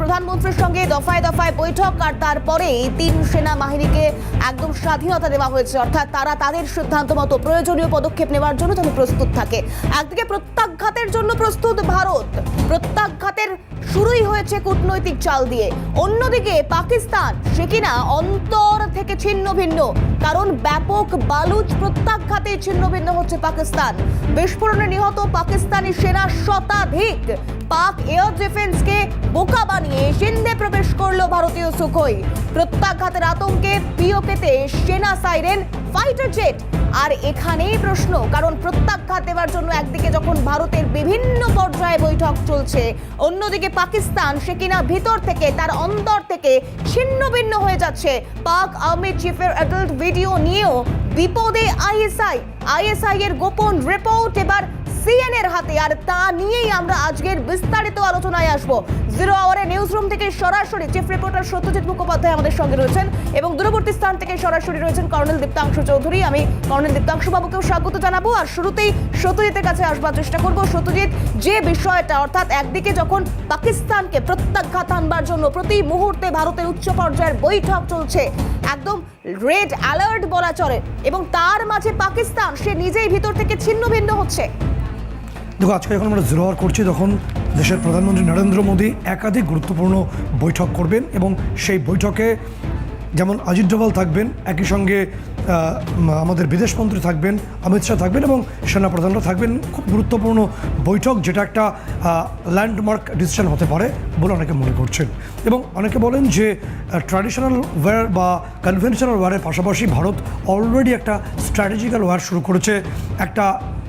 super প্রধানমন্ত্রীর সঙ্গে দফায় দফায় বৈঠক, আর তারপরে তিন সেনা বাহিনীকে একদম স্বাধীনতা দেওয়া হয়েছে। অর্থাৎ তারা তাদের সিদ্ধান্ত মতো প্রয়োজনীয় পদক্ষেপ নেওয়ার জন্য তাদের প্রস্তুত থাকে। একদিকে প্রত্যাঘাতের জন্য প্রস্তুত ভারত। প্রত্যাঘাতের শুরুই হয়েছে কূটনৈতিক চাল দিয়ে। অন্যদিকে পাকিস্তান, সে কিনা অন্তর থেকে ছিন্ন ভিন্ন। কারণ ব্যাপক বালুচ প্রত্যাঘাতে ছিন্ন ভিন্ন হচ্ছে পাকিস্তান। বিস্ফোরণে নিহত পাকিস্তানি সেনা শতাধিক। পাক এয়ার ডিফেন্সকে বোকা বানিয়ে সিন্ধে প্রবেশ করল ভারতীয় সুখোই। প্রত্যাঘাতের আতঙ্কে পিওকেতে সেনা সাইরেন ফাইটার জেট আর এখানেই প্রশ্ন, কারণ প্রত্যাঘাত দেওয়ার জন্য একদিকে যখন ভারতের বিভিন্ন পর্যায়ে বৈঠক চলছে, অন্যদিকে পাকিস্তান সে কিনা ভিতর থেকে, তার অন্তর থেকে ছিন্ন ভিন্ন হয়ে যাচ্ছে। পাক আর্মি চিফের অ্যাডাল্ট ভিডিও নিয়েও বিপদে আইএসআই। আইএসআই এর গোপন রিপোর্ট এবার সিএন এর হাতে। আর তা নিয়েই আমরা আজকের বিস্তারিত আলোচনায় আসব। জিরো আওয়ারে নিউজ রুম থেকে সরাসরি চিফ রিপোর্টার সত্যজিৎ মুখোপাধ্যায় আমাদের সঙ্গে রয়েছেন এবং দূরবর্তী স্থান থেকে সরাসরি রয়েছেন কর্নেল দীপ্তাংশু চৌধুরী। আমি কর্নেল দীপ্তাংশু বাবুকেও স্বাগত জানাব। আর শুরুতেই সত্যজিতের কাছে আসবার চেষ্টা করব। সত্যজিৎ, যে বিষয়টা, অর্থাৎ একদিকে যখন পাকিস্তানকে প্রত্যাঘাত আনবার জন্য প্রতি মুহূর্তে ভারতের উচ্চ পর্যায়ের বৈঠক চলছে, একদম রেড অ্যালার্ট বলা চলে এবং তার মাঝে পাকিস্তান, সে নিজেই ভিতর থেকে ছিন্ন ভিন্ন হচ্ছে। দেখো, আজকে যখন আমরা জিরো আওয়ার করছি, তখন দেশের প্রধানমন্ত্রী নরেন্দ্র মোদী একাধিক গুরুত্বপূর্ণ বৈঠক করবেন এবং সেই বৈঠকে যেমন অজিত ডোভাল থাকবেন, একই সঙ্গে আমাদের বিদেশমন্ত্রী থাকবেন, অমিত শাহ থাকবেন এবং সেনাপ্রধানরা থাকবেন। খুব গুরুত্বপূর্ণ বৈঠক, যেটা একটা ল্যান্ডমার্ক ডিসিশন হতে পারে বলে অনেকে মনে করছেন। এবং অনেকে বলেন যে ট্র্যাডিশনাল ওয়্যার বা কনভেনশনাল ওয়্যারের পাশাপাশি ভারত অলরেডি একটা স্ট্র্যাটেজিক্যাল ওয়্যার শুরু করেছে। একটা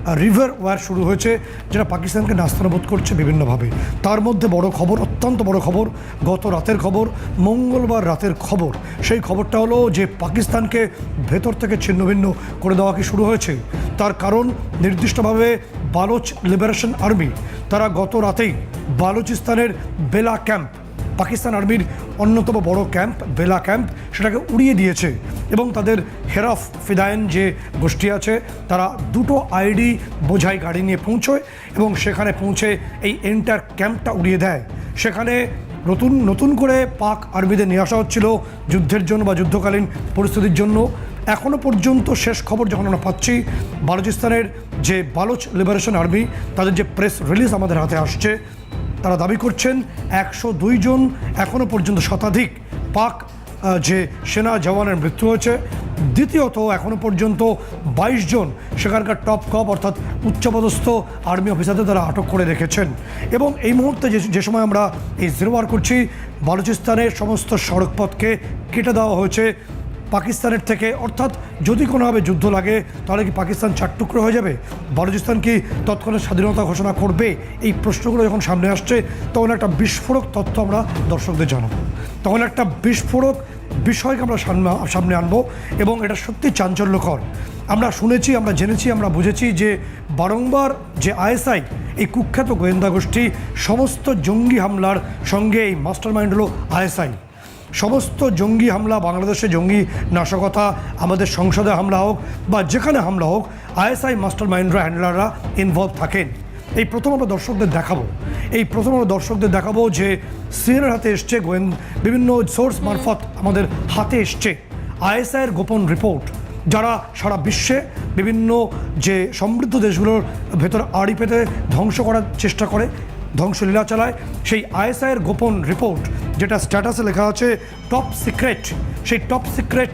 রিভার ওয়ার শুরু হয়েছে, যেটা পাকিস্তানকে নাস্তানাবোধ করছে বিভিন্নভাবে। তার মধ্যে বড় খবর, অত্যন্ত বড় খবর, গত রাতের খবর, মঙ্গলবার রাতের খবর। সেই খবরটা হলো যে পাকিস্তানকে ভেতর থেকে ছিন্নভিন্ন করে দেওয়া কি শুরু হয়েছে? তার কারণ নির্দিষ্টভাবে বালোচ লিবারেশন আর্মি। তারা গত রাতেই বালুচিস্তানের বেলা ক্যাম্প পাকিস্তান আর্মির অন্যতম বড় ক্যাম্প বেলা ক্যাম্প, সেটাকে উড়িয়ে দিয়েছে এবং তাদের হেরাফ ফিদায়ন যে গোষ্ঠী আছে, তারা দুটো আইডি বোঝাই গাড়ি নিয়ে পৌঁছয় এবং সেখানে পৌঁছে এই এন্টার ক্যাম্পটা উড়িয়ে দেয়। সেখানে নতুন নতুন করে পাক আর্মিদের নিয়ে আসা হচ্ছিল যুদ্ধের জন্য বা যুদ্ধকালীন পরিস্থিতির জন্য। এখনও পর্যন্ত শেষ খবর যখন আমরা পাচ্ছি, বালুচিস্তানের যে বালোচ লিবারেশন আর্মি, তাদের যে প্রেস রিলিজ আমাদের হাতে আসছে তারা দাবি করছেন একশো জন এখনও পর্যন্ত শতাধিক পাক যে সেনা জওয়ানের মৃত্যু হয়েছে। দ্বিতীয়ত এখনও পর্যন্ত বাইশ জন সেখানকার টপ কপ, অর্থাৎ উচ্চপদস্থ আর্মি অফিসারদের তারা আটক করে রেখেছেন। এবং এই মুহূর্তে যে যে সময় আমরা এই জিরোয়ার করছি, বালুচিস্তানের সমস্ত সড়কপথকে কেটে দেওয়া হয়েছে। পাকিস্তানের থেকে। অর্থাৎ যদি কোনোভাবে যুদ্ধ লাগে, তাহলে কি পাকিস্তান চার টুকরো হয়ে যাবে? বালুচিস্তান কি তৎক্ষণাৎ স্বাধীনতা ঘোষণা করবে? এই প্রশ্নগুলো যখন সামনে আসছে, তখন একটা বিস্ফোরক তথ্য আমরা দর্শকদের জানাব। তখন একটা বিস্ফোরক বিষয়কে আমরা সামনে সামনে আনব, এবং এটা সত্যি চাঞ্চল্যকর। আমরা শুনেছি, আমরা জেনেছি, আমরা বুঝেছি যে বারংবার যে আইএসআই, এই কুখ্যাত গোয়েন্দা গোষ্ঠী, সমস্ত জঙ্গি হামলার সঙ্গে এই মাস্টার মাইন্ড হলো আইএসআই। সমস্ত জঙ্গি হামলা, বাংলাদেশে জঙ্গি নাশকতা, আমাদের সংসদে হামলা হোক বা যেখানে হামলা হোক, আইএসআই মাস্টার মাইন্ডরা, হ্যান্ডলাররা ইনভলভ থাকেন। এই প্রথম আমরা দর্শকদের দেখাবো। এই প্রথম আমরা দর্শকদের দেখাবো যে সিএনের হাতে এসছে গোয়েন, বিভিন্ন সোর্স মারফত আমাদের হাতে এসছে আইএসআইয়ের গোপন রিপোর্ট যারা সারা বিশ্বে বিভিন্ন যে সমৃদ্ধ দেশগুলোর ভেতর আড়ি পেতে ধ্বংস করার চেষ্টা করে ধ্বংসলীলা চালায়। সেই আইএসআইয়ের গোপন রিপোর্ট, যেটা স্ট্যাটাসে লেখা আছে, টপ সিক্রেট। সেই টপ সিক্রেট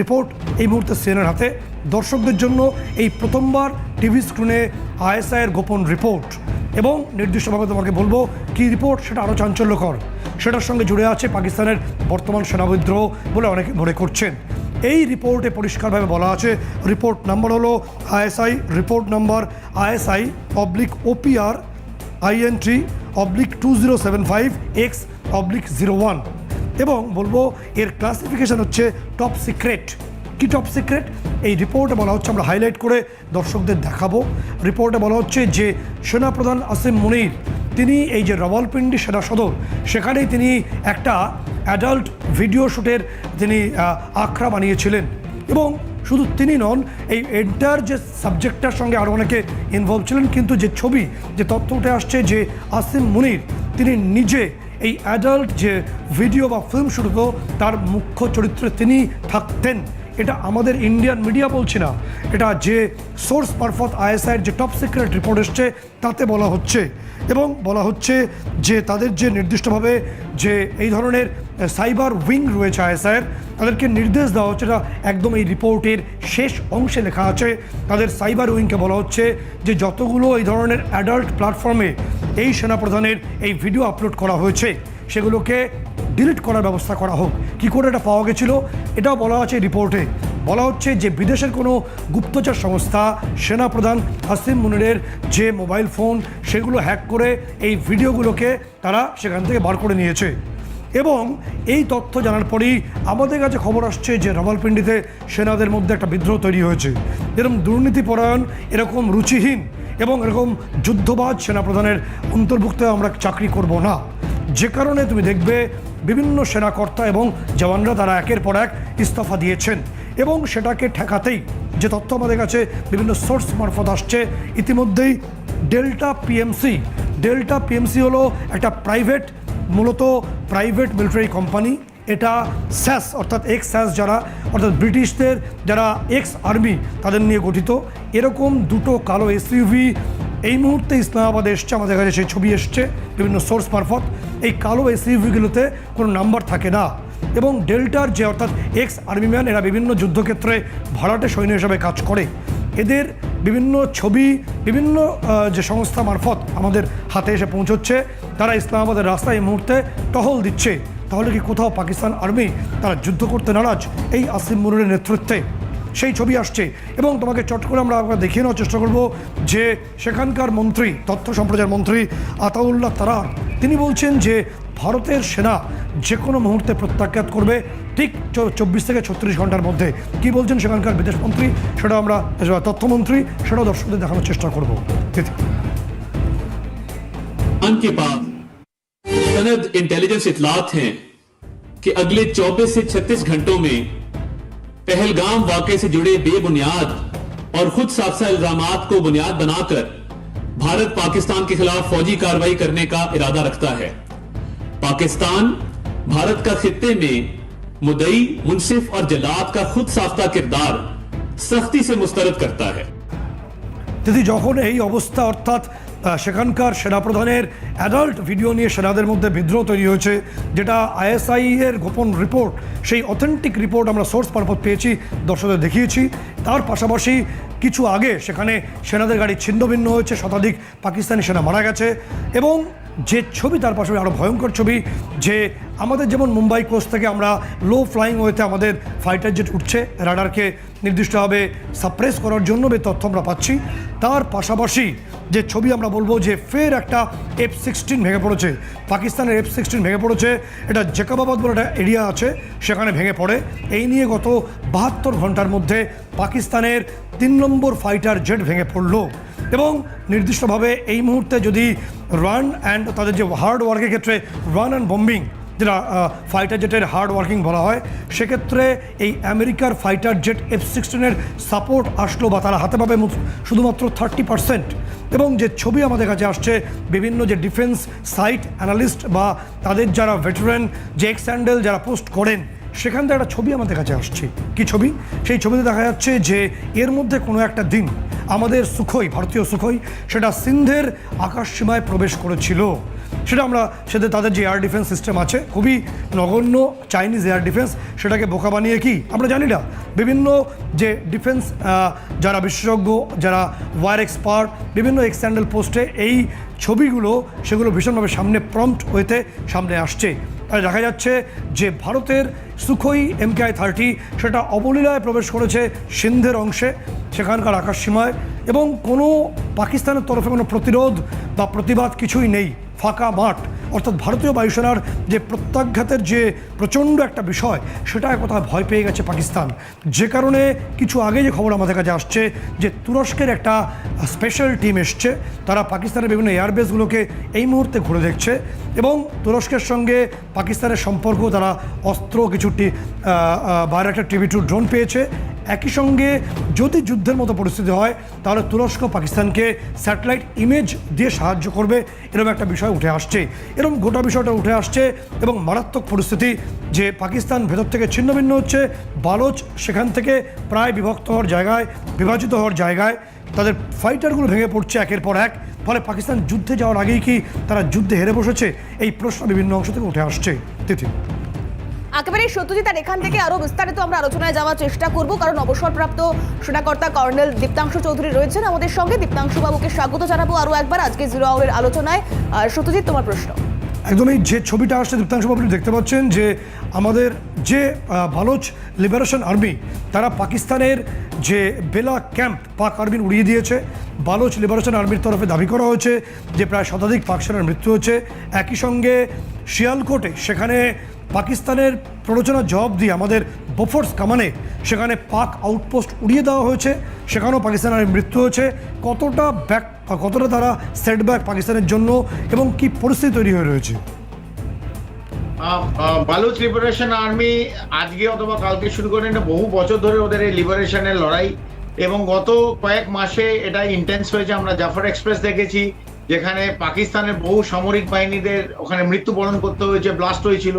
রিপোর্ট এই মুহূর্তে সিএনের হাতে। দর্শকদের জন্য এই প্রথমবার টিভি স্ক্রিনে আইএসআইয়ের গোপন রিপোর্ট। এবং নির্দিষ্টভাবে তোমাকে বলব, কি রিপোর্ট? সেটা আরও চাঞ্চল্যকর। সেটার সঙ্গে জুড়ে আছে পাকিস্তানের বর্তমান সেনাবিদ্রোহ বলে অনেকে মনে করছেন। এই রিপোর্টে পরিষ্কারভাবে বলা আছে, রিপোর্ট নাম্বার হলো ISI, report number ISI, public OPR INT oblique two zero seven five X oblique zero one এবং বলব, এর ক্লাসিফিকেশন হচ্ছে টপ সিক্রেট কি টপ সিক্রেট এই রিপোর্টে বলা হচ্ছে, আমরা হাইলাইট করে দর্শকদের দেখাবো। রিপোর্টে বলা হচ্ছে যে, সেনাপ্রধান আসিম মুনির, তিনি এই যে রাওয়ালপিন্ডি সেনা সদর, সেখানেই তিনি একটা অ্যাডাল্ট ভিডিও শ্যুটের তিনি আখড়া বানিয়েছিলেন। এবং শুধু তিনি নন, এই এন্টার যে সাবজেক্টটার সঙ্গে আরও অনেকে ইনভলভ ছিলেন, কিন্তু যে ছবি, যে তথ্য উঠে আসছে যে আসিম মুনির, তিনি নিজে এই অ্যাডাল্ট যে ভিডিও বা ফিল্ম শুরু তার মুখ্য চরিত্রে তিনি থাকতেন। এটা আমাদের ইন্ডিয়ান মিডিয়া বলছি না। এটা যে সোর্স মারফত আইএসআইয়ের যে টপ সিক্রেট রিপোর্ট এসছে, তাতে বলা হচ্ছে। এবং বলা হচ্ছে যে তাদের যে নির্দিষ্টভাবে যে এই ধরনের সাইবার উইং রয়েছে আইএসআইয়ের তাদেরকে নির্দেশ দেওয়া হচ্ছে। এটা একদম এই রিপোর্টের শেষ অংশে লেখা আছে। তাদের সাইবার উইংকে বলা হচ্ছে যে যতগুলো এই ধরনের অ্যাডাল্ট প্ল্যাটফর্মে এই সেনাপ্রধানের এই ভিডিও আপলোড করা হয়েছে, সেগুলোকে ডিলিট করার ব্যবস্থা করা হোক। কী করে এটা পাওয়া গেছিল? এটাও বলা আছে রিপোর্টে। বলা হচ্ছে যে বিদেশের কোনো গুপ্তচর সংস্থা, সেনাপ্রধান হাসিম মুনিরের যে মোবাইল ফোন, সেগুলো হ্যাক করে এই ভিডিওগুলোকে তারা সেখান থেকে বার করে নিয়েছে। এবং এই তথ্য জানার পরেই আমাদের কাছে খবর আসছে যে রাওয়ালপিন্ডিতে সেনাদের মধ্যে একটা বিদ্রোহ তৈরি হয়েছে। এরকম দুর্নীতিপরায়ণ, এরকম রুচিহীন এবং এরকম যুদ্ধবাজ সেনাপ্রধানের অন্তর্ভুক্ত আমরা চাকরি করব না। যে কারণে তুমি দেখবে বিভিন্ন সেনাকর্তা এবং জওয়ানরা তারা একের পর এক ইস্তফা দিয়েছেন এবং সেটাকে ঠেকাতেই যে তথ্য আমাদের কাছে বিভিন্ন সোর্স মারফত আসছে, ইতিমধ্যেই ডেল্টা পিএমসি ডেল্টা পিএমসি হলো একটা প্রাইভেট, মূলত প্রাইভেট মিলিটারি কোম্পানি। এটা স্যাস, অর্থাৎ এক্স স্যাস যারা, অর্থাৎ ব্রিটিশদের যারা এক্স আর্মি তাদের নিয়ে গঠিত। এরকম দুটো কালো এসইউভি এই মুহূর্তে ইসলামাবাদে এসছে, আমাদের কাছে সেই ছবি এসছে, বিভিন্ন সোর্স মারফত। এই কালো এসইউভিগুলোতে কোনো নাম্বার থাকে না। এবং ডেল্টার যে অর্থাৎ এক্স আর্মিম্যান এরা বিভিন্ন যুদ্ধক্ষেত্রে ভাড়াটে সৈন্য হিসাবে কাজ করে। এদের বিভিন্ন ছবি, বিভিন্ন যে সংস্থা মারফত আমাদের হাতে এসে পৌঁছচ্ছে, তারা ইসলামাবাদের রাস্তায় এই মুহূর্তে টহল দিচ্ছে। তাহলে কি কোথাও পাকিস্তান আর্মি তারা যুদ্ধ করতে নারাজ? এই আসিম মুরের নেতৃত্বে। সেই ছবি আসছে এবং তোমাকে চট করে আমরা আমরা দেখিয়ে নেওয়ার চেষ্টা করব যে সেখানকার মন্ত্রী তথ্য সম্প্রচার মন্ত্রী আতাউল্লাহ তারার তিনি বলছেন যে ভারতের সেনা যে কোনো মুহূর্তে প্রত্যাখ্যাত করবে ঠিক চব্বিশ থেকে ছত্রিশ ঘন্টার মধ্যে কি বলছেন সেখানকার বিদেশমন্ত্রী সেটা আমরা তথ্যমন্ত্রী সেটাও দর্শকদের দেখানোর চেষ্টা করব पाकिस्तान के पास सनद इंटेलिजेंस इतलात हैं कि अगले 24 से 36 घंटों में पहलगाम वाकये से जुड़े बेबुनियाद और खुद साफसा इल्जाम को बुनियाद बनाकर भारत पाकिस्तान के खिलाफ फौजी कार्रवाई करने का इरादा रखता है पाकिस्तान भारत का खित्ते में मुदई मुनसिफ और जलाद का खुद साफ्ता किरदार सख्ती से मुस्तरद करता है দিদি যখন এই অবস্থা অর্থাৎ আহ, সেখানকার সেনাপ্রধানের অ্যাডাল্ট ভিডিও নিয়ে সেনাদের মধ্যে বিদ্রোহ তৈরি হয়েছে, যেটা আইএসআই এর গোপন রিপোর্ট, সেই অথেন্টিক রিপোর্ট আমরা সোর্স মারফত পেয়েছি, দর্শকদের দেখিয়েছি। তার পাশাপাশি কিছু আগে সেখানে সেনাদের গাড়ি ছিন্নভিন্ন হয়েছে, শতাধিক পাকিস্তানি সেনা মারা গেছে এবং যে ছবি তার পাশাপাশি আরও ভয়ঙ্কর ছবি, যে আমাদের যেমন মুম্বাই কোস্ট থেকে আমরা লো ফ্লাইং ওয়েতে আমাদের ফাইটার জেট উঠছে রাডারকে নির্দিষ্টভাবে সাপ্রেস করার জন্য যে তথ্য আমরা পাচ্ছি, তার পাশাপাশি যে ছবি আমরা বলব যে ফের একটা এফ সিক্সটিন ভেঙে পড়েছে। পাকিস্তানের এফ সিক্সটিন ভেঙে পড়েছে। এটা জেকাবাবাদ বলে একটা এরিয়া আছে, সেখানে ভেঙে পড়ে। এই নিয়ে গত বাহাত্তর ঘণ্টার মধ্যে পাকিস্তানের তিন নম্বর ফাইটার জেট ভেঙে পড়ল। এবং নির্দিষ্টভাবে এই মুহূর্তে যদি রান অ্যান্ড তাদের যে হার্ড ওয়ার্কের ক্ষেত্রে রান অ্যান্ড বম্বিং যেটা ফাইটার জেটের হার্ড ওয়ার্কিং বলা হয়, সেক্ষেত্রে এই আমেরিকার ফাইটার জেট এফ সিক্সটিনের সাপোর্ট আসলো বা তারা হাতে পাবে শুধুমাত্র থার্টি পার্সেন্ট এবং যে ছবি আমাদের কাছে আসছে, বিভিন্ন যে ডিফেন্স সাইট অ্যানালিস্ট বা তাদের যারা ভেটারেন যে এক্স হ্যান্ডেল যারা পোস্ট করেন, সেখান থেকে একটা ছবি আমাদের কাছে আসছে। কি ছবি? সেই ছবিতে দেখা যাচ্ছে যে এর মধ্যে কোনো একটা দিন আমাদের সুখই, ভারতীয় সুখই, সেটা সিন্ধের আকাশ সীমায় প্রবেশ করেছিল। সেটা আমরা, সেটা তাদের যে এয়ার ডিফেন্স সিস্টেম আছে, খুবই নগণ্য চাইনিজ এয়ার ডিফেন্স সেটাকে বোকা বানিয়ে কি? আমরা জানি না। বিভিন্ন যে ডিফেন্স যারা বিশেষজ্ঞ, যারা ওয়ার এক্সপার্ট বিভিন্ন এক্সট্যান্ডেল পোস্টে এই ছবিগুলো, সেগুলো ভীষণভাবে সামনে প্রম্পট হইতে সামনে আসছে। তাই দেখা যাচ্ছে যে ভারতের সুখই এমকেআই থার্টি সেটা অবলীলায় প্রবেশ করেছে সিন্ধের অংশে, সেখানকার আকাশ সীমায় এবং কোনো পাকিস্তানের তরফে কোনো প্রতিরোধ বা প্রতিবাদ কিছুই নেই। ফাঁকা মাঠ অর্থাৎ ভারতীয় বায়ুসেনার যে প্রত্যাঘাতের যে প্রচণ্ড একটা বিষয় সেটা কোথাও ভয় পেয়ে গেছে পাকিস্তান। যে কারণে কিছু আগে যে খবর আমাদের কাছে আসছে যে তুরস্কের একটা স্পেশাল টিম এসছে তারা পাকিস্তানের বিভিন্ন এয়ারবেসগুলোকে এই মুহূর্তে ঘুরে দেখছে এবং তুরস্কের সঙ্গে পাকিস্তানের সম্পর্ক তারা অস্ত্র কিছু টি- আহ, আহ, বাইরে একটা টিভি টু ড্রোন পেয়েছে একই সঙ্গে যদি যুদ্ধের মতো পরিস্থিতি হয়, তাহলে তুরস্ক পাকিস্তানকে স্যাটেলাইট ইমেজ দিয়ে সাহায্য করবে, এরকম একটা বিষয় উঠে আসছে। এরকম গোটা বিষয়টা উঠে আসছে এবং মারাত্মক পরিস্থিতি যে পাকিস্তান ভেতর থেকে ছিন্ন ভিন্ন হচ্ছে, বালোচ সেখান থেকে প্রায় বিভক্ত হওয়ার জায়গায়, বিভাজিত হওয়ার জায়গায় তাদের ফাইটারগুলো ভেঙে পড়ছে একের পর এক। ফলে পাকিস্তান যুদ্ধে যাওয়ার আগেই কি তারা যুদ্ধে হেরে বসেছে? এই প্রশ্ন বিভিন্ন অংশ থেকে উঠে আসছে। তিথি। একেবারে সত্যজিৎ আর এখান থেকে আরও বিস্তারিত আমরা আলোচনায় যাওয়ার চেষ্টা করব, কারণ অবসরপ্রাপ্ত সেনাকর্তা কর্নেল দীপ্তাংশু চৌধুরী রয়েছেন আমাদের সঙ্গে। দীপ্তাংশু বাবুকে স্বাগত জানাব আরও একবার আজকে জিরো আওয়ারের আলোচনায়। সত্যজিৎ, তোমার প্রশ্ন? একদমই যে ছবিটা আসছে দীপ্তাংশ আপনি দেখতে পাচ্ছেন যে আমাদের যে বালোচ লিবারেশন আর্মি তারা পাকিস্তানের যে বেলা ক্যাম্প, পাক আর্মির উড়িয়ে দিয়েছে। বালোচ লিবারেশন আর্মির তরফে দাবি করা হয়েছে যে প্রায় শতাধিক পাক সেনার মৃত্যু হয়েছে। একই সঙ্গে শিয়ালকোটে, সেখানে পাকিস্তানের প্ররোচনার জবাব দিয়ে আমাদের বোফোর্স কামানে সেখানে পাক আউটপোস্ট উড়িয়ে দেওয়া হয়েছে। সেখানেও পাকিস্তানের মৃত্যু হয়েছে। কতটা ব্যাক কতটা তারা সেটব্যাক পাকিস্তানের জন্য এবং কি পরিস্থিতি তৈরি হয়ে রয়েছে? বালুচ লিবারেশন আর্মি আজকে অথবা কালকে শুরু করে না বহু বছর ধরে ওদের এই লিবারেশনের লড়াই এবং গত কয়েক মাসে এটা ইন্টেন্স হয়েছে। আমরা জাফর এক্সপ্রেস দেখেছি, যেখানে পাকিস্তানের বহু সামরিক বাহিনীদের ওখানে মৃত্যুবরণ করতে হয়েছে ব্লাস্ট হয়েছিল।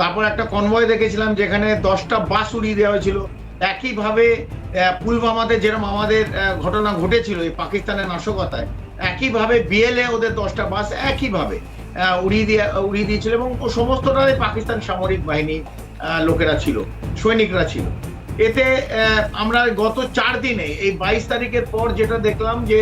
তারপর একটা কনভয় দেখেছিলাম যেখানে দশটা বাস উড়িয়ে দেওয়া হয়েছিল। একইভাবে পুলওয়ামাতে যেরকম আমাদের ঘটনা ঘটেছিল এই পাকিস্তানের নাশকতায়, একইভাবে বিএলএ ওদের দশটা বাস একইভাবে উড়িয়ে দিয়ে, উড়িয়ে দিয়েছিল এবং ও সমস্তটাই পাকিস্তান সামরিক বাহিনী লোকেরা ছিল, সৈনিকরা ছিল। এতে আমরা গত চার দিনে, এই বাইশ তারিখের পর যেটা দেখলাম যে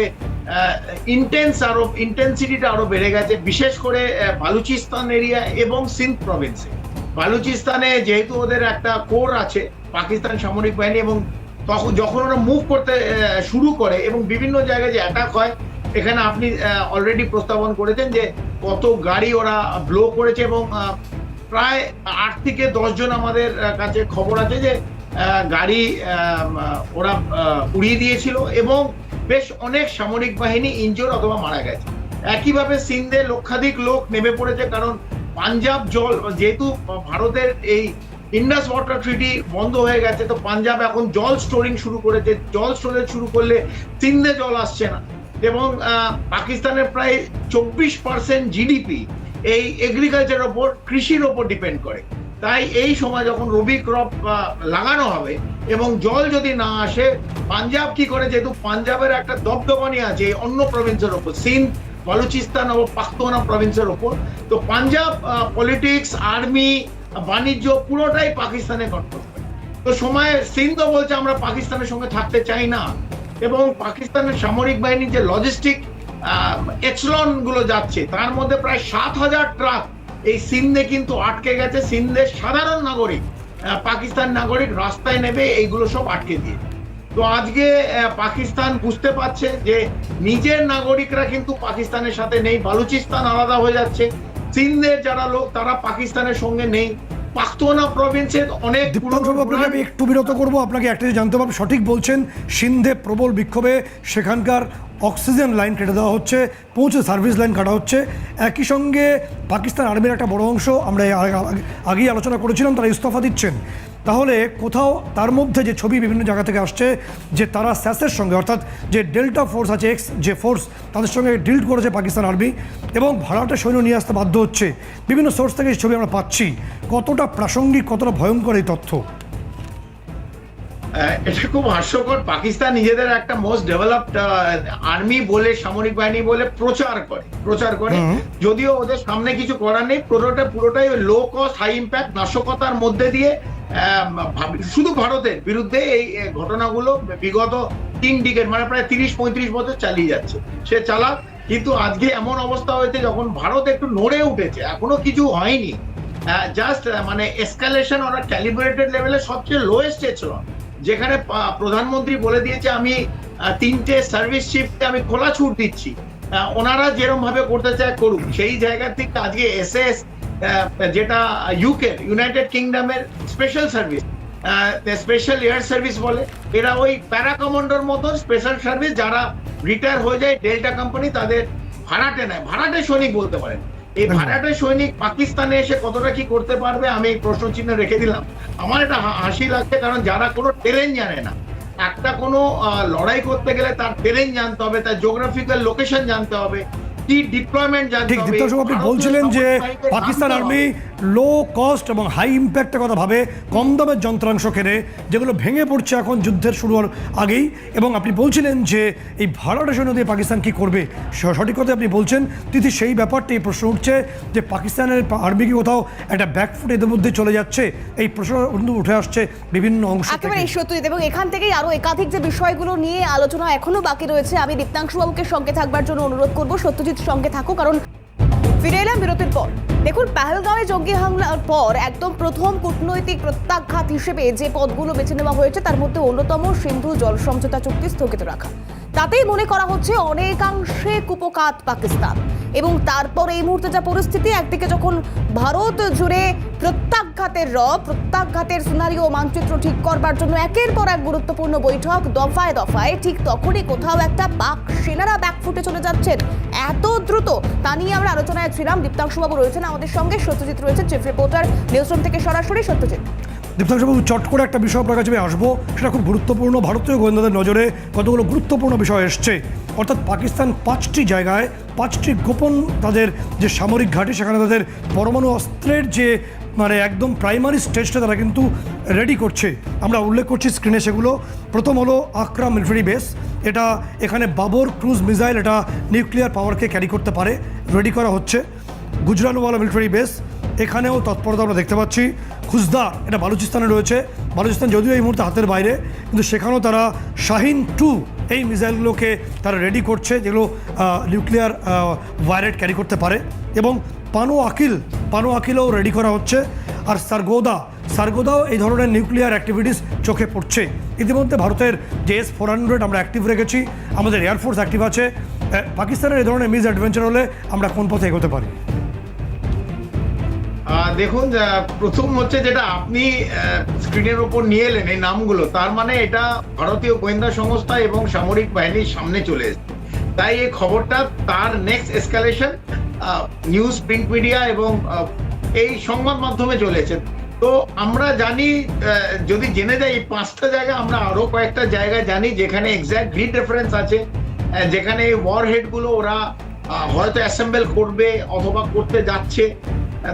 ইন্টেন্স আরও ইন্টেন্সিটিটা আরও বেড়ে গেছে, বিশেষ করে বালুচিস্তান এরিয়া এবং সিন্ধ প্রভিন্সে বালুচিস্তানে যেহেতু ওদের একটা কোর আছে, পাকিস্তান সামরিক বাহিনী এবং তখন যখন ওরা মুভ করতে শুরু করে এবং বিভিন্ন জায়গায় যে অ্যাটাক হয়, এখানে আপনি অলরেডি প্রস্তাবন করেছেন যে কত গাড়ি ওরা ব্লো করেছে এবং প্রায় আট থেকে দশ জন আমাদের কাছে খবর আছে যে গাড়ি ওরা উড়িয়ে দিয়েছিল এবং বেশ অনেক সামরিক বাহিনী ইনজোর অথবা মারা গেছে। একইভাবে সিন্ধে লক্ষাধিক লোক নেমে পড়েছে কারণ পাঞ্জাব জল, যেহেতু ভারতের এই ইন্ডাস ওয়াটার ট্রিটি বন্ধ হয়ে গেছে, তো পাঞ্জাব এখন জল স্টোরিং শুরু করেছে। জল স্টোরেজ শুরু করলে সিন্ধে জল আসছে না। এবং পাকিস্তানের প্রায় চব্বিশ পার্সেন্ট জিডিপি এই এগ্রিকালচার ওপর, কৃষির ওপর ডিপেন্ড করে। তাই এই সময় যখন রবি ক্রপ লাগানো হবে এবং জল যদি না আসে, পাঞ্জাব কি করে? যেহেতু পাঞ্জাবের একটা দবদবানি আছে অন্য প্রভিন্সের ওপর, সিন্ধ বালুচিস্তান ও পাখতোয়ানা প্রভিন্সের ওপর। তো পাঞ্জাব পলিটিক্স আর্মি বাণিজ্য পুরোটাই পাকিস্তানে কন্ট্রোল তো সময় সিন্ধ বলছে আমরা পাকিস্তানের সঙ্গে থাকতে চাই না। এবং পাকিস্তানের সামরিক বাহিনীর যে লজিস্টিক এক্সলনগুলো যাচ্ছে, তার মধ্যে প্রায় সাত হাজার ট্রাক এই সিন্ধে কিন্তু আটকে গেছে। সিন্ধের সাধারণ নাগরিক পাকিস্তান নাগরিক রাস্তায় নেবে, এইগুলো সব আটকে দিয়ে তো আজকে পাকিস্তান বুঝতে পারছে যে নিজের নাগরিকরা কিন্তু পাকিস্তানের সাথে নেই। বালুচিস্তান আলাদা হয়ে যাচ্ছে। সিন্ধের যারা লোক তারা পাকিস্তানের সঙ্গে নেই। পাখতোয়ানা প্রভিন্সের অনেক আমি একটু বিরত করব। আপনাকে একটা জানতে পারব। সঠিক বলছেন সিন্ধে প্রবল বিক্ষোভে সেখানকার অক্সিজেন লাইন কেটে দেওয়া হচ্ছে পৌঁছে সার্ভিস লাইন কাটা হচ্ছে। একই সঙ্গে পাকিস্তান আর্মির একটা বড় অংশ আমরা আগেই আলোচনা করেছিলাম তারা ইস্তফা দিচ্ছেন। তাহলে কোথাও তার মধ্যে যে ছবি বিভিন্ন জায়গা থেকে আসছে, যে তারা স্যাসের সঙ্গে, অর্থাৎ যে ডেল্টা ফোর্স আছে, এক্স যে ফোর্স, তাদের সঙ্গে ডিল করেছে পাকিস্তান আর্মি এবং ভাড়াটা সৈন্য নিয়ে আসতে বাধ্য হচ্ছে। বিভিন্ন সোর্স থেকে এই ছবি আমরা পাচ্ছি। কতটা প্রাসঙ্গিক, কতটা ভয়ঙ্কর এই তথ্য? এটা খুব হাস্যকর। পাকিস্তান নিজেদের একটা মোস্ট ডেভেলপড আর্মি বলে সামরিক বাহিনী বলে প্রচার করে প্রচার করে। যদিও ওদের সামনে কিছু করার নেই পুরোটা পুরোটাই লো কস্ট হাই ইম্প্যাক্ট নাশকতার মধ্যে দিয়ে শুধু ভারতের বিরুদ্ধে এই ঘটনাগুলো বিগত তিন ডিকেট মানে প্রায় তিরিশ পঁয়ত্রিশ বছর চালিয়ে যাচ্ছে। সে চালাক কিন্তু আজকে এমন অবস্থা হয়েছে যখন ভারত একটু নড়ে উঠেছে। এখনও কিছু হয়নি। জাস্ট মানে এসকালেশন ওরা ক্যালিব্রেটেড লেভেলে সবচেয়ে লোয়েস্ট এচলন যেখানে প্রধানমন্ত্রী বলে দিয়েছে, আমি তিনটে সার্ভিস শিফটে আমি খোলা ছুট দিচ্ছি। ওনারা যেরকম ভাবে করতে চায় করুক। সেই জায়গা থেকে আজকে এস এস যেটা UK United কিংডমের special service special air service বলে, এরা ওই প্যারা কমান্ডোর মতো স্পেশাল সার্ভিস যারা রিটায়ার হয়ে যায় ডেল্টা কোম্পানি তাদের ভাড়াটে নেয়। ভাড়াটে সৈনিক বলতে পারেন। এই ভাড়াটা সৈনিক পাকিস্তানে এসে কতটা কি করতে পারবে আমি এই প্রশ্ন চিহ্ন রেখে দিলাম আমার এটা হাসি লাগছে কারণ যারা কোনো ট্রেন জানে না একটা কোনো লড়াই করতে গেলে তার ট্রেন জানতে হবে তার জিওগ্রাফিক্যাল লোকেশন জানতে হবে কি ডিপ্লয়মেন্ট জানতে ঠিক হবে আপনি বলছিলেন যে পাকিস্তান আর্মি হবে। লো কস্ট এবং হাই ইম্প্যাক্টের কথা ভাবে, কম দামের যন্ত্রাংশ কেনে যেগুলো ভেঙে পড়ছে এখন যুদ্ধের শুরু হওয়ার আগেই। এবং আপনি বলছিলেন যে এই ভাড়াটা সৈন্য দিয়ে পাকিস্তান কি করবে? সঠিক কথা আপনি বলছেন। তিথি সেই ব্যাপারটি প্রশ্ন উঠছে যে পাকিস্তানের আর্মি কি কোথাও একটা ব্যাকফুট এদের মধ্যে চলে যাচ্ছে? এই প্রশ্ন উঠে আসছে বিভিন্ন অংশ একেবারে সত্যজিৎ এবং এখান থেকেই আরও একাধিক যে বিষয়গুলো নিয়ে আলোচনা এখনও বাকি রয়েছে, আমি দীপ্তাংশু বাবুকে সঙ্গে থাকবার জন্য অনুরোধ করব, সত্যজিৎ সঙ্গে থাকো কারণ ফিরে এলাম বিরতির পর। দেখুন, পেহেলগাঁওয়ে জঙ্গি হামলার পর একদম প্রথম কূটনৈতিক প্রত্যাঘাত হিসেবে যে পদগুলো বেছে নেওয়া হয়েছে, তার মধ্যে অন্যতম সিন্ধু জল সমঝোতা চুক্তি স্থগিত রাখা। তাতেই মনে করা হচ্ছে, অনেকাংশে কুপকাত পাকিস্তান। এবং তারপর এই মুহূর্তে যা পরিস্থিতি, একদিকে যখন ভারত জুড়ে প্রত্যাঘাতের র প্রত্যাঘাতের সিনারিও মানচিত্র ঠিক করবার জন্য একের পর এক গুরুত্বপূর্ণ বৈঠক দফায় দফায়, ঠিক তখনই কোথাও একটা পাক সেনারা ব্যাকফুটে চলে যাচ্ছেন। এত দ্রুত, তা নিয়ে আমরা আলোচনায় ছিলাম। দীপ্তাংশুবাবু রয়েছেন আমাদের সঙ্গে, সত্যজিৎ রয়েছে চিফ রিপোর্টার নিউজরুম থেকে সরাসরি সত্যজিৎ। দীপ্তাংশবাবু চট করে একটা বিষয় আপনার কাছে আমি আসব। সেটা খুব গুরুত্বপূর্ণ। ভারতীয় গোয়েন্দাদের নজরে কতগুলো গুরুত্বপূর্ণ বিষয় এসছে। অর্থাৎ পাকিস্তান পাঁচটি জায়গায়, পাঁচটি গোপন তাদের যে সামরিক ঘাঁটি, সেখানে তাদের পরমাণু অস্ত্রের যে মানে একদম প্রাইমারি স্টেজটা তারা কিন্তু রেডি করছে। আমরা উল্লেখ করছি স্ক্রিনে সেগুলো। প্রথম হলো আকরা মিলিটারি বেস এটা এখানে বাবর ক্রুজ মিসাইল এটা নিউক্লিয়ার পাওয়ারকে ক্যারি করতে পারে। রেডি করা হচ্ছে। গুজরানওয়ালা মিলিটারি বেস এখানেও তৎপরতা আমরা দেখতে পাচ্ছি। খুজদা, এটা বালুচিস্তানে রয়েছে। বালুচিস্তান যদিও এই মুহূর্তে হাতের বাইরে, কিন্তু সেখানেও তারা শাহিন টু এই মিসাইলগুলোকে তারা রেডি করছে, যেগুলো নিউক্লিয়ার ওয়ারেট ক্যারি করতে পারে। এবং পানো আকিল, পানো আকিলও রেডি করা হচ্ছে। আর সারগোদা, সারগোদাও এই ধরনের নিউক্লিয়ার অ্যাক্টিভিটিস চোখে পড়ছে। ইতিমধ্যে ভারতের যে এস ফোর হান্ড্রেড আমরা অ্যাক্টিভ রেখেছি, আমাদের এয়ারফোর্স অ্যাক্টিভ আছে। পাকিস্তানের এই ধরনের মিস অ্যাডভেঞ্চার হলে আমরা কোন পথে এগোতে পারি? দেখুন প্রথম হচ্ছে যেটা আপনি স্ক্রিনের ওপর নিয়ে এলেন এই নামগুলো তার মানে এটা ভারতীয় গোয়েন্দা সংস্থা এবং সামরিক বাহিনীর সামনে চলে এসেছে। তাই এই খবরটা তার next escalation news print media এবং এই সংবাদ মাধ্যমে চলেছে তো আমরা জানি যদি জেনে যাই পাঁচটা জায়গা আমরা আরও কয়েকটা জায়গা জানি যেখানে এক্স্যাক্ট গ্রিড রেফারেন্স আছে যেখানে ওয়ার হেডগুলো ওরা আহ, হয়তো অ্যাসেম্বল করবে অথবা করতে যাচ্ছে।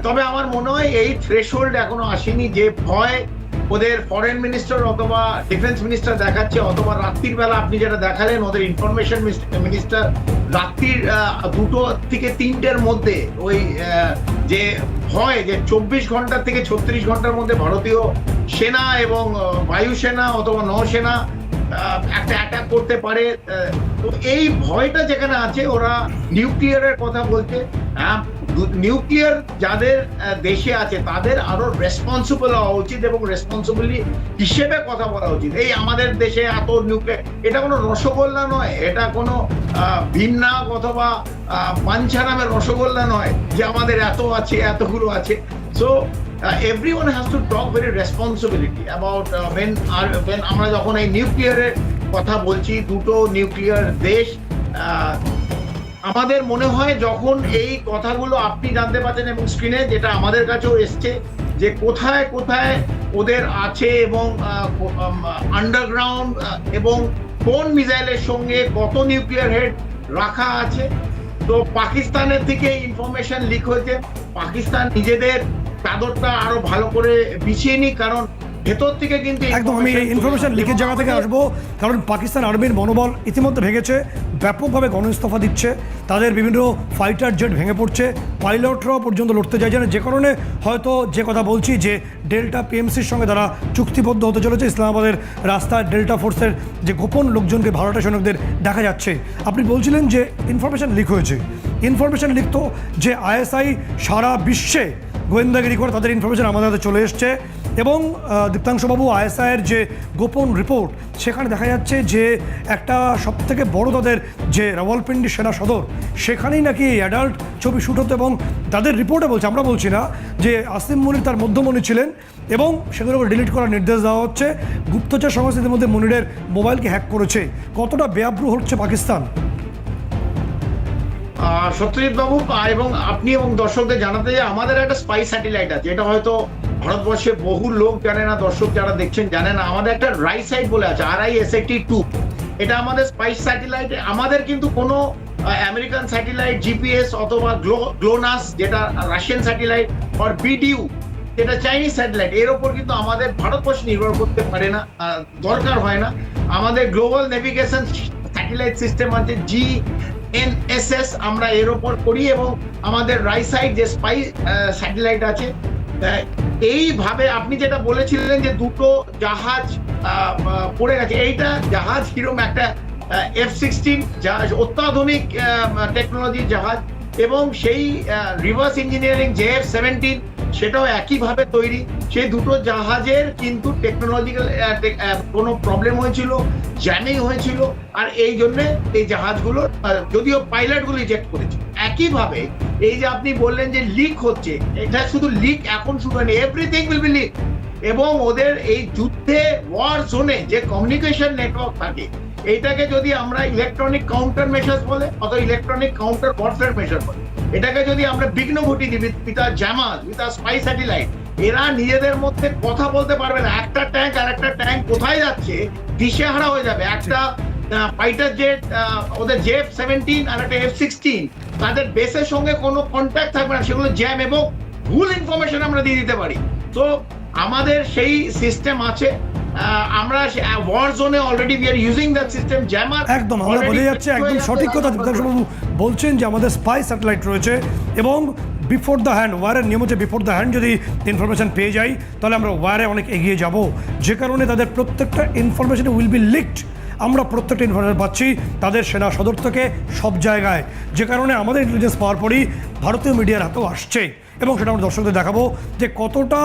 তবে আমার মনে হয় এই থ্রেশহোল্ড এখনও আসেনি যে ভয় ওদের ফরেন মিনিস্টার অথবা ডিফেন্স মিনিস্টার দেখাচ্ছে, অথবা রাত্রির বেলা আপনি যেটা দেখালেন, ওদের ইনফরমেশন মিনিস্টার রাত্রির দুটো থেকে তিনটের মধ্যে ওই যে ভয় যে চব্বিশ ঘণ্টা থেকে ছত্রিশ ঘণ্টার মধ্যে ভারতীয় সেনা এবং বায়ুসেনা অথবা নৌসেনা একটা অ্যাটাক করতে পারে। তো এই ভয়টা যেখানে আছে ওরা নিউক্লিয়ারের কথা বলছে। হ্যাঁ নিউক্লিয়ার যাদের দেশে আছে তাদের আরও রেসপন্সিবল হওয়া উচিত এবং রেসপন্সিবিলি হিসেবে কথা বলা উচিত। এই আমাদের দেশে এত নিউক্লিয়ার এটা কোনো রসগোল্লা নয়। এটা কোনো আহ, ভিন্নাক অথবা পাঞ্চা নামের রসগোল্লা নয় যে আমাদের এত আছে এতগুলো আছে। So everyone has to talk very responsibility about when R when আমরা যখন এই নিউক্লিয়ারের কথা বলছি দুটো নিউক্লিয়ার দেশ আহ, আমাদের মনে হয় যখন এই কথাগুলো আপনি জানতে পারছেন এবং স্ক্রিনে যেটা আমাদের কাছেও এসছে যে কোথায় কোথায় ওদের আছে এবং আন্ডারগ্রাউন্ড এবং কোন মিসাইলের সঙ্গে কত নিউক্লিয়ার হেড রাখা আছে। তো পাকিস্তানের থেকে ইনফরমেশন লিক হয়েছে। পাকিস্তান নিজেদের চাদরটা আরও ভালো করে বিছিয়ে নি কারণ ভেতর থেকে কিন্তু একদম আমি এই ইনফরমেশন এবং জায়গা থেকে আসব কারণ পাকিস্তান আর্মির মনোবল ইতিমধ্যে ভেঙেছে ব্যাপকভাবে গণ ইস্তফা দিচ্ছে তাদের বিভিন্ন ফাইটার জেট ভেঙে পড়ছে পাইলটরাও পর্যন্ত লড়তে চাইছে না যে কারণে হয়তো যে কথা বলছি যে ডেল্টা পিএমসির সঙ্গে তারা চুক্তিবদ্ধ হতে চলেছে ইসলামাবাদের রাস্তায় ডেল্টা ফোর্সের যে গোপন লোকজনকে ভাড়াটা সৈনিকদের দেখা যাচ্ছে। আপনি বলছিলেন যে ইনফরমেশন লিক হয়েছে ইনফরমেশন লিক তো যে আইএসআই সারা বিশ্বে গোয়েন্দাগিরি করে তাদের ইনফরমেশন আমাদের হাতে চলে এসছে। এবং দীপ্তাংশবাবু আইএসআইয়ের যে গোপন রিপোর্ট সেখানে দেখা যাচ্ছে যে একটা সবথেকে বড় তাদের যে রাওয়ালপিন্ডি সেনা সদর, সেখানেই নাকি অ্যাডাল্ট ছবি শ্যুট হতো এবং তাদের রিপোর্টে বলছে, আমরা বলছি না, যে আসিম মনির তার মধ্যমণি ছিলেন এবং সেগুলোকে ডিলিট করার নির্দেশ দেওয়া হচ্ছে। গুপ্তচর সংস্কৃতির মধ্যে মনিরের মোবাইলকে হ্যাক করেছে। কতটা বেআব্রু হচ্ছে পাকিস্তান? সত্যজিৎ বাবু এবং আপনি এবং দর্শকদের জানাতে যে আমাদের একটা স্পাই স্যাটেলাইট আছে এটা হয়তো ভারতবর্ষে বহু লোক জানে না, দর্শক যারা দেখছেন জানে না, আমাদের একটা রাইট সাইড বলে আছে আর আই এস টু এটা আমাদের স্পাইস স্যাটেলাইট আমাদের কিন্তু কোনো আমেরিকান স্যাটেলাইট জিপিএস অথবা গ্লোনাস যেটা রাশিয়ান স্যাটেলাইট আর বিডিউ যেটা চাইনিজ স্যাটেলাইট এর ওপর কিন্তু আমাদের ভারতবর্ষ নির্ভর করতে পারে না দরকার হয় না। আমাদের গ্লোবাল নেভিগেশন স্যাটেলাইট সিস্টেম আছে জি এনএসএস আমরা এর ওপর করি এবং আমাদের রাইসাইড যে স্পাই স্যাটেলাইট আছে এইভাবে আপনি যেটা বলেছিলেন যে দুটো জাহাজ পড়ে গেছে, এইটা জাহাজ কিরম একটা এফ সিক্সটিন জাহাজ, অত্যাধুনিক টেকনোলজির জাহাজ এবং সেই reverse engineering J F seventeen সেটাও একইভাবে তৈরি। সেই দুটো জাহাজের কিন্তু টেকনোলজিক্যাল কোনো প্রবলেম হয়েছিল জ্যামিং হয়েছিল, আর এই জন্য এই জাহাজগুলো যদিও পাইলটগুলো রিজেক্ট করেছে। একইভাবে এই যে আপনি বললেন যে লিক হচ্ছে, এটা শুধু লিক এখন শুধু হয়নি এভরিথিং উইল বি লিক এবং ওদের এই যুদ্ধে ওয়ার জোনে যে কমিউনিকেশন নেটওয়ার্ক থাকে, এইটাকে যদি আমরা ইলেকট্রনিক কাউন্টার মেশার্স বলে, অথবা ইলেকট্রনিক কাউন্টার ওয়ারফেয়ার মেশার বলে এটাকে যদি আমরা বিঘ্ন ঘটি দিই আর জামাজ উইথ স্পাই স্যাটেলাইট এরা নিজেদের মধ্যে কথা বলতে পারবে না। একটা ট্যাঙ্ক আর একটা ট্যাঙ্ক কোথায় যাচ্ছে, দিশেহারা হয়ে যাবে। একটা ফাইটার জেট ওদের জেফ সেভেন্টিন আর একটা এফ সিক্সটিন তাদের বেসের সঙ্গে কোনো কন্ট্যাক্ট থাকবে না। সেগুলো জ্যাম এবং ভুল ইনফরমেশন আমরা দিয়ে দিতে পারি। তো আমাদের সেই সিস্টেম আছে। আমরা ওয়ার জোনে already we are using that system jammer একদম আমরা বলে যাচ্ছে একদম সঠিক কথা বলছেন যে আমাদের স্পাই স্যাটেলাইট রয়েছে এবং বিফোর দ্য হ্যান্ড ওয়ারের নিয়ম হচ্ছে বিফোর দ্য হ্যান্ড যদি ইনফরমেশন পেয়ে যাই তাহলে আমরা ওয়ারে অনেক এগিয়ে যাব। যে কারণে তাদের প্রত্যেকটা ইনফরমেশন উইল বি লিকড আমরা প্রত্যেকটা ইনফরমেশন পাচ্ছি তাদের সেনা সদর থেকে সব জায়গায়। যে কারণে আমাদের ইন্টেলিজেন্স পাওয়ার পরই ভারতীয় মিডিয়ার হাতেও আসছে। এবং সেটা আমরা দর্শকদের দেখাবো যে কতটা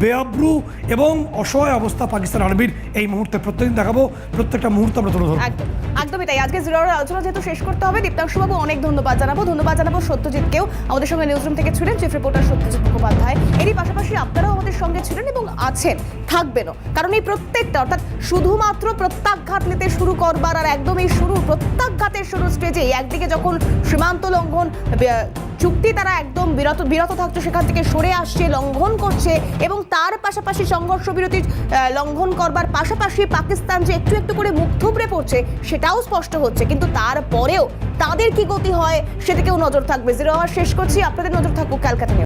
বেআব্রু এবং অসহায় অবস্থা পাকিস্তান আর্মির এই মুহূর্তে। প্রত্যেকদিন দেখাবো, প্রত্যেকটা মুহূর্ত আমরা তুলে ধরবো। একদম, একদমই তাই। আজকে জিরো আওয়ার আলোচনা যেহেতু শেষ করতে হবে দীপ্তাংশুবাবু অনেক ধন্যবাদ জানাব। ধন্যবাদ জানাব সত্যজিৎকেও। আমাদের সঙ্গে নিউজরুম থেকে ছিলেন চিফ রিপোর্টার সত্যজিৎ মুখোপাধ্যায়। এরই পাশাপাশি আপনারাও আমাদের সঙ্গে ছিলেন এবং আছেন, থাকবেনও। কারণ এই প্রত্যেকটা, অর্থাৎ শুধুমাত্র প্রত্যাঘাত নিতে শুরু করবার আর একদমই শুরু, প্রত্যাঘাতের শুরু স্টেজে একদিকে যখন সীমান্ত লঙ্ঘন চুক্তি তারা একদম বিরত বিরত থাকছে সেখান থেকে সরে আসছে, লঙ্ঘন করছে এবং তার পাশাপাশি সংঘর্ষ বিরতির লঙ্ঘন করবার পাশাপাশি পাকিস্তান যে একটু একটু করে মুখ থুবড়ে পড়ছে সেটাও স্পষ্ট হচ্ছে। কিন্তু তারপরেও তাদের কি গতি হয় সেদিকেও নজর থাকবে। জিরো আওয়ার শেষ করছি। আপনাদের নজর থাকুক ক্যালকাটা নিয়ে